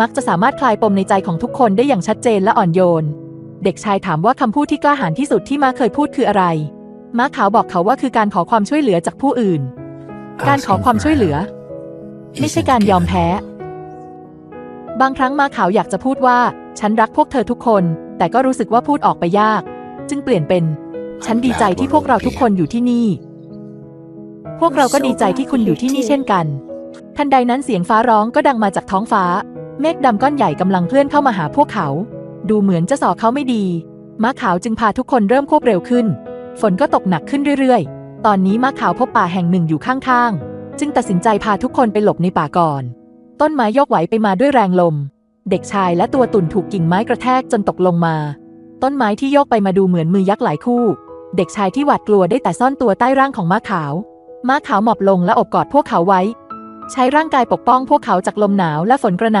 มักจะสามารถคลายปมในใจของทุกคนได้อย่างชัดเจนและอ่อนโยน เด็กชายถามว่าคำพูดที่กล้าหาญที่สุดที่ม้าเคยพูดคืออะไรม้าขาวบอกเขาว่าคือการขอความช่วยเหลือจากผู้อื่น การขอความช่วยเหลือ ไม่ใช่การยอมแพ้ บางครั้งม้าขาวอยากจะพูดว่า ฉันรักพวกเธอทุกคน แต่ก็รู้สึกว่าพูดออกไปยาก จึงเปลี่ยนเป็น ฉันดีใจที่พวกเราทุกคนอยู่ที่นี่ พวกเราก็ดีใจที่คุณอยู่ที่นี่เช่นกัน ทันใดนั้นเสียงฟ้าร้องก็ดังมาจากท้องฟ้า เมฆดำก้อนใหญ่กำลังเคลื่อนเข้ามาหาพวกเขา ดูเหมือนจะสอเขาไม่ดีม้าขาวจึงพาทุกคนเริ่มควบเร็วขึ้น ฝนก็ตกหนักขึ้นเรื่อยๆ ตอนนี้ม้าขาวพบป่าแห่งหนึ่งอยู่ข้างๆ จึงตัดสินใจพาทุกคนไปหลบในป่าก่อน ต้นไม้โยกไหวไปมาด้วยแรงลม เด็กชายและตัวตุ่นถูกกิ่งไม้กระแทกจนตกลงมา ต้นไม้ที่โยกไปมาดูเหมือนมือยักษ์หลายคู่ เด็กชายที่หวาดกลัวได้แต่ซ่อนตัวใต้ร่างของม้าขาว ม้าขาวหมอบลงและอบกอดพวกเขาไว้ ใช้ร่างกายปกป้องพวกเขาจากลมหนาวและฝนกระหน่ำ